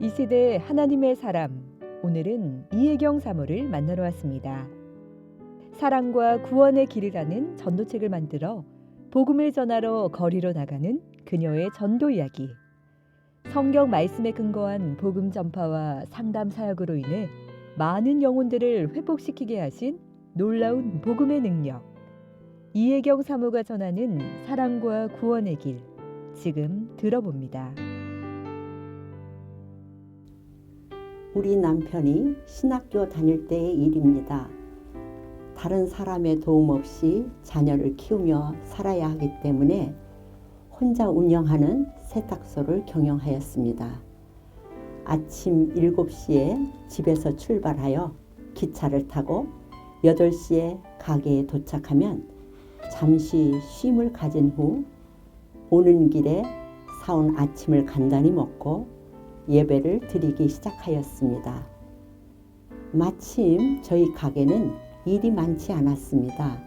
이 세대 하나님의 사람 오늘은 이혜경 사모를 만나러 왔습니다. 사랑과 구원의 길을 가는 전도책을 만들어 복음을 전하러 거리로 나가는 그녀의 전도 이야기. 성경 말씀에 근거한 복음 전파와 상담 사역으로 인해 많은 영혼들을 회복시키게 하신 놀라운 복음의 능력. 이혜경 사모가 전하는 사랑과 구원의 길. 지금 들어봅니다. 우리 남편이 신학교 다닐 때의 일입니다. 다른 사람의 도움 없이 자녀를 키우며 살아야 하기 때문에 혼자 운영하는 세탁소를 경영하였습니다. 아침 7시에 집에서 출발하여 기차를 타고 8시에 가게에 도착하면 잠시 쉼을 가진 후 오는 길에 사온 아침을 간단히 먹고 예배를 드리기 시작하였습니다. 마침 저희 가게는 일이 많지 않았습니다.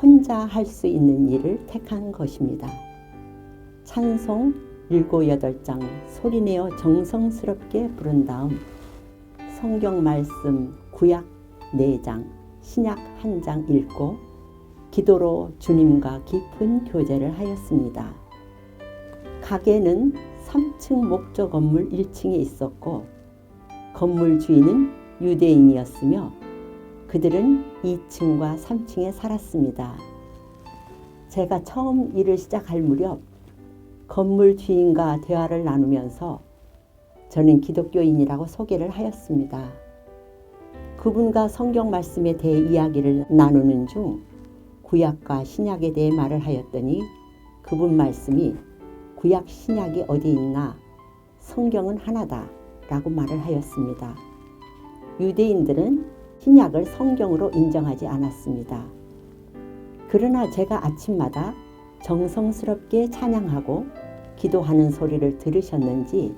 혼자 할 수 있는 일을 택한 것입니다. 찬송 7, 8장 소리내어 정성스럽게 부른 다음 성경 말씀 구약 4장, 신약 1장 읽고 기도로 주님과 깊은 교제를 하였습니다. 가게는 3층 목조 건물 1층에 있었고 건물 주인은 유대인이었으며 그들은 2층과 3층에 살았습니다. 제가 처음 일을 시작할 무렵 건물 주인과 대화를 나누면서 저는 기독교인이라고 소개를 하였습니다. 그분과 성경 말씀에 대해 이야기를 나누는 중 구약과 신약에 대해 말을 하였더니 그분 말씀이 구약 신약이 어디 있나 성경은 하나다 라고 말을 하였습니다. 유대인들은 신약을 성경으로 인정하지 않았습니다. 그러나 제가 아침마다 정성스럽게 찬양하고 기도하는 소리를 들으셨는지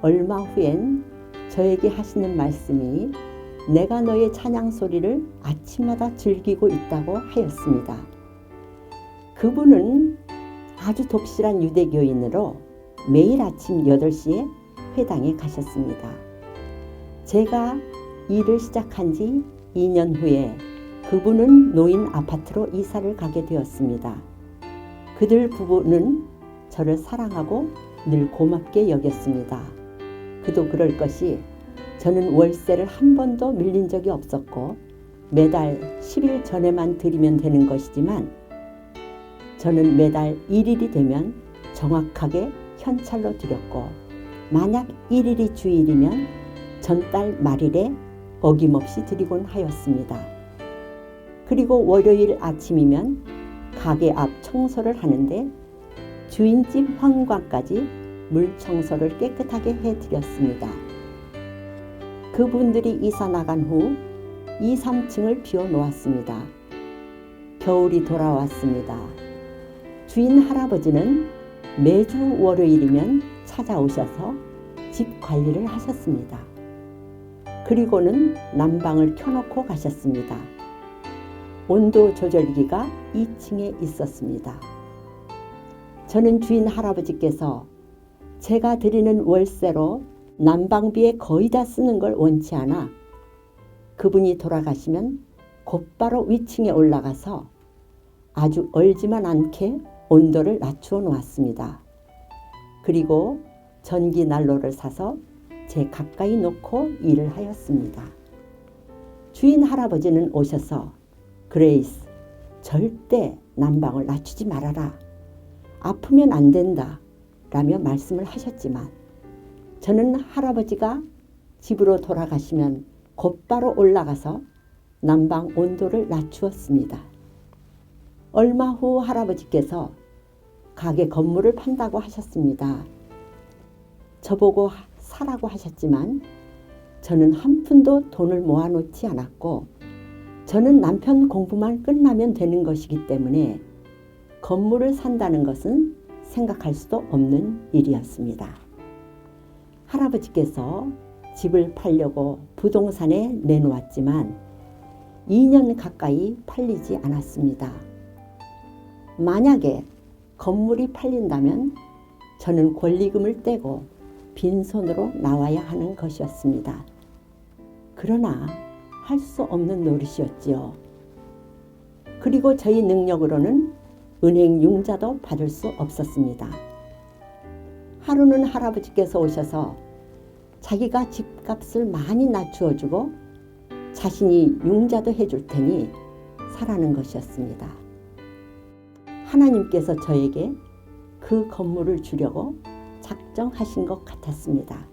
얼마 후엔 저에게 하시는 말씀이 내가 너의 찬양 소리를 아침마다 즐기고 있다고 하였습니다. 그분은 아주 독실한 유대교인으로 매일 아침 8시에 회당에 가셨습니다. 제가 일을 시작한 지 2년 후에 그분은 노인 아파트로 이사를 가게 되었습니다. 그들 부부는 저를 사랑하고 늘 고맙게 여겼습니다. 그도 그럴 것이 저는 월세를 한 번도 밀린 적이 없었고 매달 10일 전에만 드리면 되는 것이지만 저는 매달 1일이 되면 정확하게 현찰로 드렸고 만약 1일이 주일이면 전달 말일에 어김없이 드리곤 하였습니다. 그리고 월요일 아침이면 가게 앞 청소를 하는데 주인집 현관까지 물 청소를 깨끗하게 해드렸습니다. 그분들이 이사 나간 후 2, 3층을 비워 놓았습니다. 겨울이 돌아왔습니다. 주인 할아버지는 매주 월요일이면 찾아오셔서 집 관리를 하셨습니다. 그리고는 난방을 켜놓고 가셨습니다. 온도 조절기가 2층에 있었습니다. 저는 주인 할아버지께서 제가 드리는 월세로 난방비에 거의 다 쓰는 걸 원치 않아 그분이 돌아가시면 곧바로 위층에 올라가서 아주 얼지만 않게 온도를 낮추어 놓았습니다. 그리고 전기 난로를 사서 제 가까이 놓고 일을 하였습니다. 주인 할아버지는 오셔서 그레이스 절대 난방을 낮추지 말아라. 아프면 안 된다. 라며 말씀을 하셨지만 저는 할아버지가 집으로 돌아가시면 곧바로 올라가서 난방 온도를 낮추었습니다. 얼마 후 할아버지께서 가게 건물을 판다고 하셨습니다. 저보고 사라고 하셨지만 저는 한 푼도 돈을 모아놓지 않았고 저는 남편 공부만 끝나면 되는 것이기 때문에 건물을 산다는 것은 생각할 수도 없는 일이었습니다. 할아버지께서 집을 팔려고 부동산에 내놓았지만 2년 가까이 팔리지 않았습니다. 만약에 건물이 팔린다면 저는 권리금을 떼고 빈손으로 나와야 하는 것이었습니다. 그러나 할 수 없는 노릇이었지요. 그리고 저희 능력으로는 은행 융자도 받을 수 없었습니다. 하루는 할아버지께서 오셔서 자기가 집값을 많이 낮추어 주고 자신이 융자도 해줄 테니 사라는 것이었습니다. 하나님께서 저에게 그 건물을 주려고 작정하신 것 같았습니다.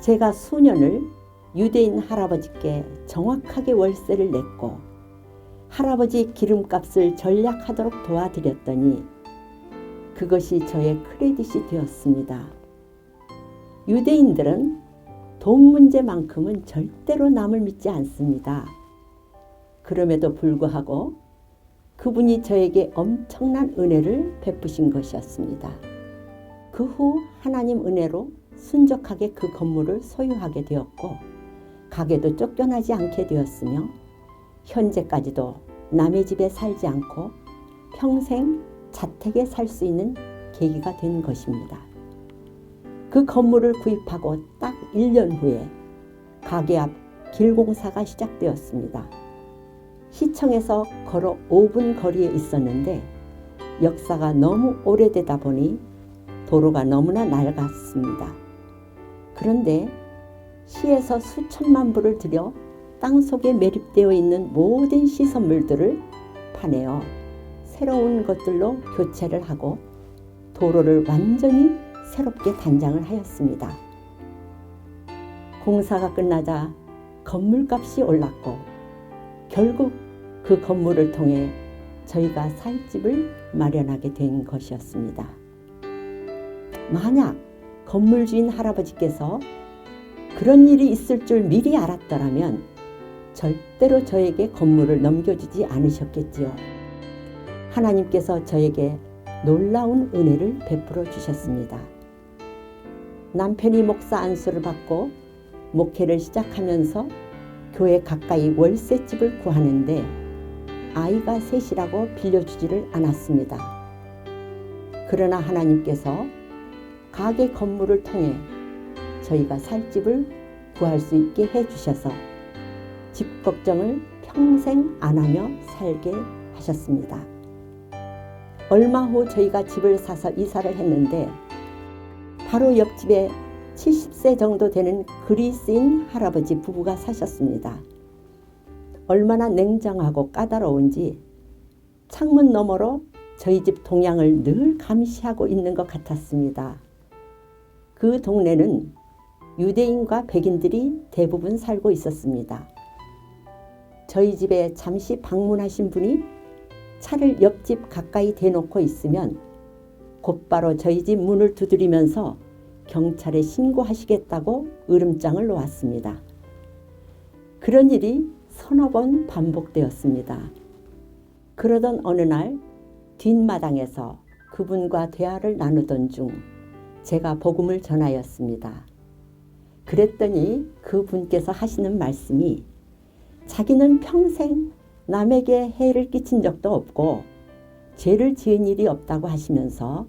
제가 수년을 유대인 할아버지께 정확하게 월세를 냈고 할아버지 기름값을 전략하도록 도와드렸더니 그것이 저의 크레딧이 되었습니다. 유대인들은 돈 문제만큼은 절대로 남을 믿지 않습니다. 그럼에도 불구하고 그분이 저에게 엄청난 은혜를 베푸신 것이었습니다. 그 후 하나님 은혜로 순적하게 그 건물을 소유하게 되었고 가게도 쫓겨나지 않게 되었으며 현재까지도 남의 집에 살지 않고 평생 자택에 살 수 있는 계기가 된 것입니다. 그 건물을 구입하고 딱 1년 후에 가게 앞 길공사가 시작되었습니다. 시청에서 걸어 5분 거리에 있었는데 역사가 너무 오래되다 보니 도로가 너무나 낡았습니다. 그런데 시에서 수천만 불을 들여 땅 속에 매립되어 있는 모든 시설물들을 파내어 새로운 것들로 교체를 하고 도로를 완전히 새롭게 단장을 하였습니다. 공사가 끝나자 건물값이 올랐고 결국 그 건물을 통해 저희가 살 집을 마련하게 된 것이었습니다. 만약 건물 주인 할아버지께서 그런 일이 있을 줄 미리 알았더라면 절대로 저에게 건물을 넘겨주지 않으셨겠지요. 하나님께서 저에게 놀라운 은혜를 베풀어 주셨습니다. 남편이 목사 안수를 받고 목회를 시작하면서 교회 가까이 월세집을 구하는데 아이가 셋이라고 빌려주지를 않았습니다. 그러나 하나님께서 가게 건물을 통해 저희가 살 집을 구할 수 있게 해주셔서 집 걱정을 평생 안 하며 살게 하셨습니다. 얼마 후 저희가 집을 사서 이사를 했는데 바로 옆집에 70세 정도 되는 그리스인 할아버지 부부가 사셨습니다. 얼마나 냉정하고 까다로운지 창문 너머로 저희 집 동향을 늘 감시하고 있는 것 같았습니다. 그 동네는 유대인과 백인들이 대부분 살고 있었습니다. 저희 집에 잠시 방문하신 분이 차를 옆집 가까이 대놓고 있으면 곧바로 저희 집 문을 두드리면서 경찰에 신고하시겠다고 으름장을 놓았습니다. 그런 일이 서너 번 반복되었습니다. 그러던 어느 날 뒷마당에서 그분과 대화를 나누던 중 제가 복음을 전하였습니다. 그랬더니 그분께서 하시는 말씀이 자기는 평생 남에게 해를 끼친 적도 없고 죄를 지은 일이 없다고 하시면서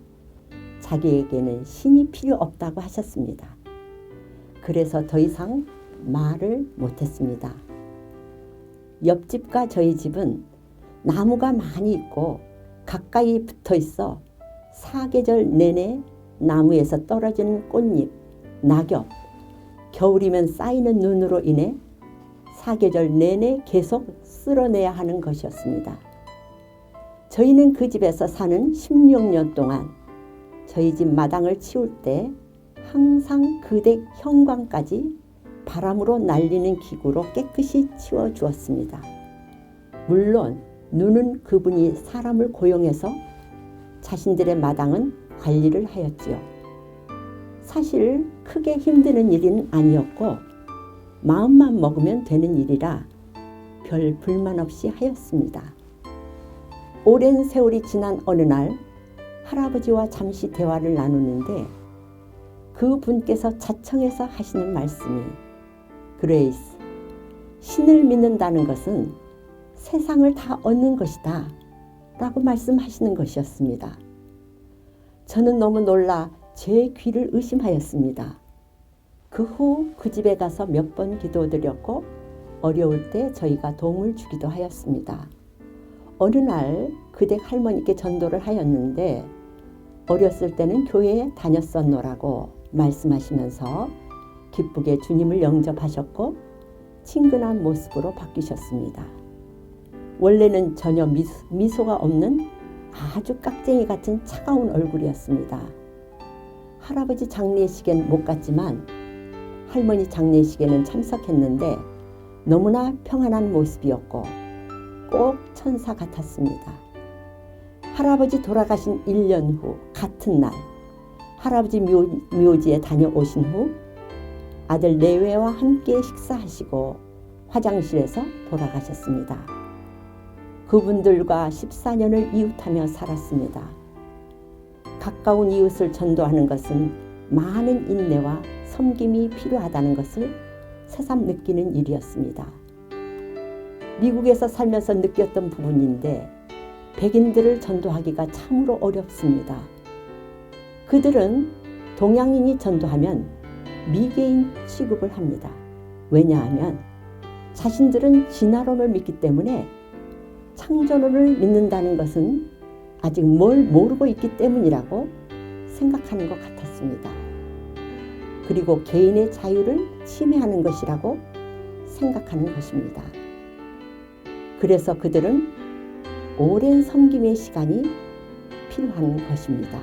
자기에게는 신이 필요 없다고 하셨습니다. 그래서 더 이상 말을 못했습니다. 옆집과 저희 집은 나무가 많이 있고 가까이 붙어 있어 사계절 내내 나무에서 떨어지는 꽃잎, 낙엽, 겨울이면 쌓이는 눈으로 인해 사계절 내내 계속 쓸어내야 하는 것이었습니다. 저희는 그 집에서 사는 16년 동안 저희 집 마당을 치울 때 항상 그댁 현관까지 바람으로 날리는 기구로 깨끗이 치워 주었습니다. 물론 눈은 그분이 사람을 고용해서 자신들의 마당은 관리를 하였지요. 사실 크게 힘드는 일은 아니었고 마음만 먹으면 되는 일이라 별 불만 없이 하였습니다. 오랜 세월이 지난 어느 날 할아버지와 잠시 대화를 나누는데 그 분께서 자청해서 하시는 말씀이 그레이스 신을 믿는다는 것은 세상을 다 얻는 것이다 라고 말씀하시는 것이었습니다. 저는 너무 놀라 제 귀를 의심하였습니다. 그 후 그 집에 가서 몇 번 기도드렸고 어려울 때 저희가 도움을 주기도 하였습니다. 어느 날 그댁 할머니께 전도를 하였는데 어렸을 때는 교회에 다녔었노라고 말씀하시면서 기쁘게 주님을 영접하셨고 친근한 모습으로 바뀌셨습니다. 원래는 전혀 미소, 가 없는 아주 깍쟁이 같은 차가운 얼굴이었습니다. 할아버지 장례식엔 못 갔지만 할머니 장례식에는 참석했는데 너무나 평안한 모습이었고 꼭 천사 같았습니다. 할아버지 돌아가신 1년 후 같은 날 할아버지 묘, 묘지에 다녀오신 후 아들 내외와 함께 식사하시고 화장실에서 돌아가셨습니다. 그분들과 14년을 이웃하며 살았습니다. 가까운 이웃을 전도하는 것은 많은 인내와 섬김이 필요하다는 것을 새삼 느끼는 일이었습니다. 미국에서 살면서 느꼈던 부분인데 백인들을 전도하기가 참으로 어렵습니다. 그들은 동양인이 전도하면 미개인 취급을 합니다. 왜냐하면 자신들은 진화론을 믿기 때문에 창조론을 믿는다는 것은 아직 뭘 모르고 있기 때문이라고 생각하는 것 같았습니다. 그리고 개인의 자유를 침해하는 것이라고 생각하는 것입니다. 그래서 그들은 오랜 섬김의 시간이 필요한 것입니다.